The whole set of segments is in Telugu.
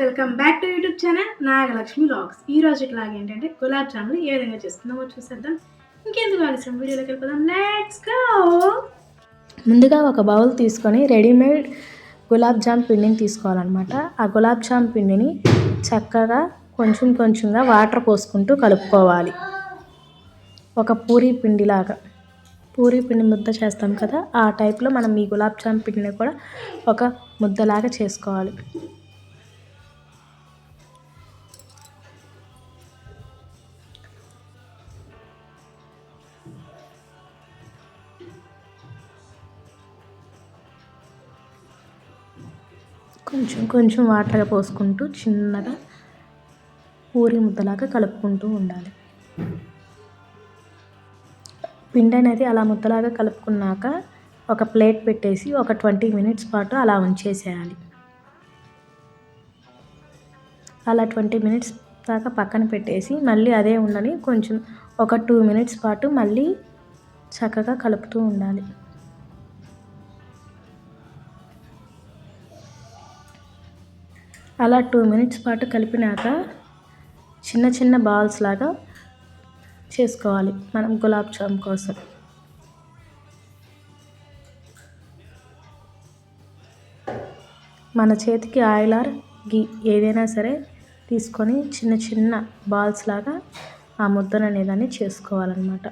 Welcome back to YouTube channel Nagalakshmi logs ఈ రోజు ఇట్లాగ ఏంటంటే గులాబ్ జాములు ఏ విధంగా చేసుకుందామో చూసేద్దాం. ఇంకెందుకు ఆలస్యం? వీడియోలోకి వెళ్ళిపోదాం. లెట్స్ గో ముందుగా ఒక బౌల్ తీసుకొని రెడీమేడ్ గులాబ్ జామ్ పిండిని తీసుకోవాలన్నమాట. ఆ గులాబ్ జామ్ పిండిని చక్కగా కొంచెం కొంచెంగా వాటర్ పోసుకుంటూ కలుపుకోవాలి. ఒక పూరీ పిండిలాగా. పూరీ పిండి ముద్ద చేస్తాం కదా ఆ టైప్లో మనం ఈ గులాబ్ జామ్ పిండిని కూడా ఒక ముద్దలాగా చేసుకోవాలి. కొంచెం కొంచెం వాటర్ పోసుకుంటూ చిన్నగా పూరి ముద్దలాగా కలుపుకుంటూ ఉండాలి. పిండి అనేది అలా ముద్దలాగా కలుపుకున్నాక ఒక ప్లేట్ పెట్టేసి ఒక ట్వంటీ మినిట్స్ పాటు అలా ఉంచేసేయాలి. అలా ట్వంటీ మినిట్స్ దాకా పక్కన పెట్టేసి మళ్ళీ అదే ఉండని కొంచెం ఒక టూ మినిట్స్ పాటు మళ్ళీ చక్కగా కలుపుతూ ఉండాలి. అలా టూ మినిట్స్ పాటు కలిపినాక చిన్న చిన్న బాల్స్ లాగా చేసుకోవాలి మనం గులాబ్ జామ్ కోసం. మన చేతికి ఆయిల్ ఆర్ గీ ఏదైనా సరే తీసుకొని చిన్న చిన్న బాల్స్ లాగా ఆ ముద్దను అనేదాన్ని చేసుకోవాలన్నమాట.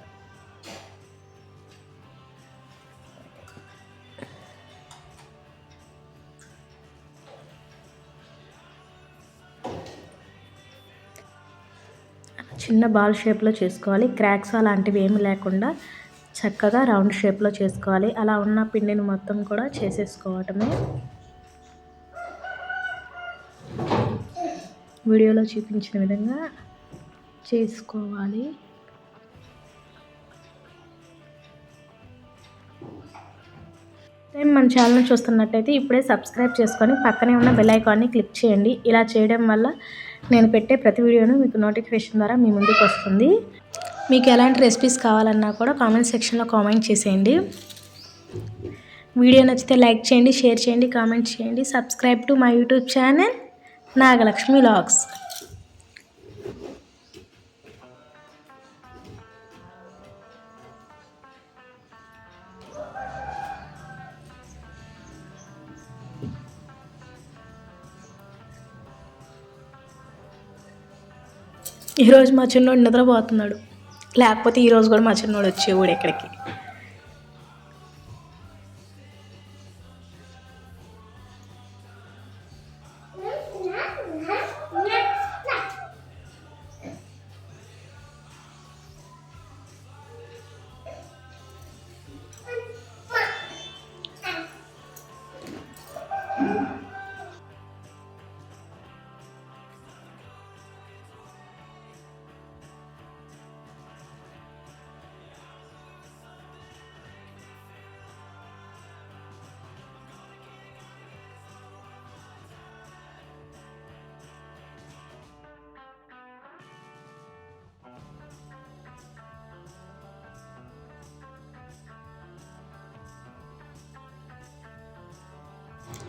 చిన్న బాల్ షేప్లో చేసుకోవాలి. క్రాక్స్ అలాంటివి ఏమి లేకుండా చక్కగా రౌండ్ షేప్లో చేసుకోవాలి. అలా ఉన్న పిండిని మొత్తం కూడా చేసేసుకోవటమే. వీడియోలో చూపించిన విధంగా చేసుకోవాలి. టైం మన ఛానల్ చూస్తున్నట్టయితే ఇప్పుడే సబ్స్క్రైబ్ చేసుకొని పక్కనే ఉన్న బెల్ ఐకాన్ని క్లిక్ చేయండి. ఇలా చేయడం వల్ల నేను పెట్టే ప్రతి వీడియోను మీకు నోటిఫికేషన్ ద్వారా మీ ముందుకు వస్తుంది. మీకు ఎలాంటి రెసిపీస్ కావాలన్నా కూడా కామెంట్ సెక్షన్లో కామెంట్ చేసేయండి. వీడియో నచ్చితే లైక్ చేయండి షేర్ చేయండి కామెంట్ చేయండి. Subscribe to my YouTube channel Nagalakshmi logs ఈరోజు మా చిన్నోడు నిద్రపోతున్నాడు. లేకపోతే ఈరోజు కూడా మా చిన్నోడు వచ్చేవాడు ఎక్కడికి?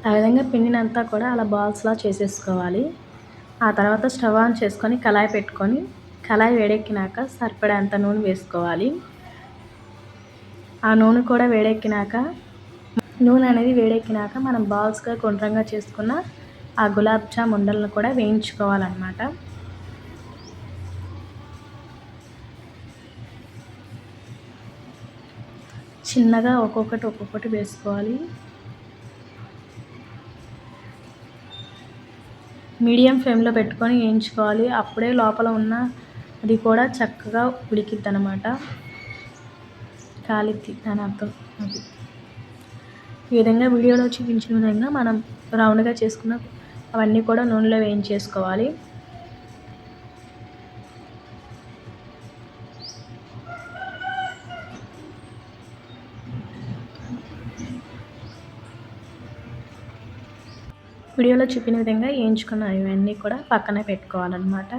ఆ విధంగా పిండినంతా కూడా అలా బాల్స్లా చేసేసుకోవాలి. ఆ తర్వాత స్టవ్ ఆన్ చేసుకొని కళాయి పెట్టుకొని కళాయి వేడెక్కినాక సరిపడేంత నూనె వేసుకోవాలి. ఆ నూనె కూడా వేడెక్కినాక నూనె అనేది వేడెక్కినాక మనం బాల్స్గా గుండ్రంగా చేసుకున్న ఆ గులాబ్ జామ్ ఉండలను కూడా వేయించుకోవాలన్నమాట. చిన్నగా ఒక్కొక్కటి ఒక్కొక్కటి వేసుకోవాలి. మీడియం ఫ్లేమ్లో పెట్టుకొని వేయించుకోవాలి. అప్పుడే లోపల ఉన్న అది కూడా చక్కగా ఉడికిద్ది అనమాట కాలిద్ది దాని అర్థం అది. ఈ విధంగా వీడియోలో చూపించిన విధంగా మనం రౌండ్గా చేసుకున్న అవన్నీ కూడా నూనెలో వేయించేసుకోవాలి. వీడియోలో చూపిన విధంగా వేయించుకున్న ఇవన్నీ కూడా పక్కనే పెట్టుకోవాలన్నమాట.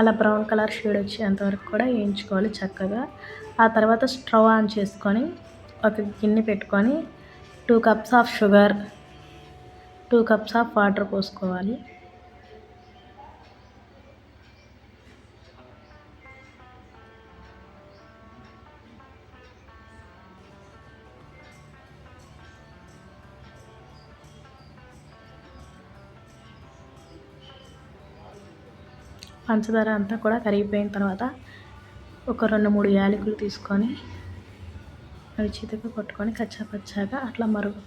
అలా బ్రౌన్ కలర్ షేడ్ వచ్చేంతవరకు కూడా వేయించుకోవాలి చక్కగా. ఆ తర్వాత స్టవ్ ఆన్ చేసుకొని ఒక గిన్నె పెట్టుకొని two cups of sugar two cups of water పోసుకోవాలి. పంచదార అంతా కూడా కరిగిపోయిన తర్వాత ఒక రెండు మూడు యాలకులు తీసుకొని అవి చితక కొట్టుకొని కచ్చా పచ్చాగా అట్లా మరుగు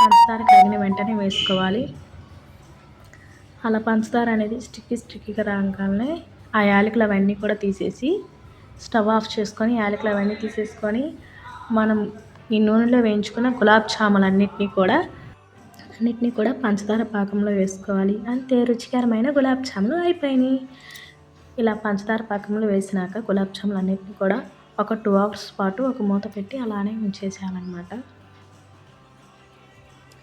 పంచదార కరిగిన వెంటనే వేసుకోవాలి. అలా పంచదార అనేది స్టిక్కీ స్టిక్కీగా రాగానే ఆ యాలకులు అవన్నీ కూడా తీసేసి స్టవ్ ఆఫ్ చేసుకొని యాలకులు అవన్నీ తీసేసుకొని మనం ఈ నూనెలో వేయించుకున్న గులాబ్ జాములన్నిటినీ కూడా అన్నిటినీ కూడా పంచదార పాకంలో వేసుకోవాలి. అంతే రుచికరమైన గులాబ్ జాములు అయిపోయినాయి. ఇలా పంచదార పాకంలో వేసినాక గులాబ్ జాములు అన్నిటిని కూడా ఒక టూ అవర్స్ పాటు ఒక మూత పెట్టి అలానే ఉంచేసేయాలన్నమాట.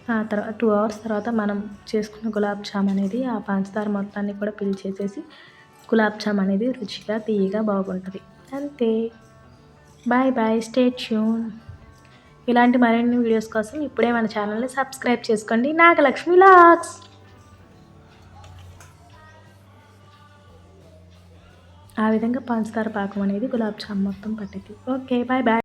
ఆ తర్వాత టూ అవర్స్ తర్వాత మనం చేసుకున్న గులాబ్ జామ్ అనేది ఆ పంచదార మొత్తాన్ని కూడా పిలిచేసేసి గులాబ్ జామ్ అనేది రుచిగా తీయగా బాగుంటుంది. అంతే. బాయ్ బాయ్ స్టే ట్యూన్ ఇలాంటి మరిన్ని వీడియోస్ కోసం ఇప్పుడే మన ఛానల్ని సబ్స్క్రైబ్ చేసుకోండి. నాగలక్ష్మి లాక్స్. ఆ విధంగా పంచదార పాకం అనేది గులాబ్ జామ్ మొత్తం పట్టింది ఓకే బాయ్ బాయ్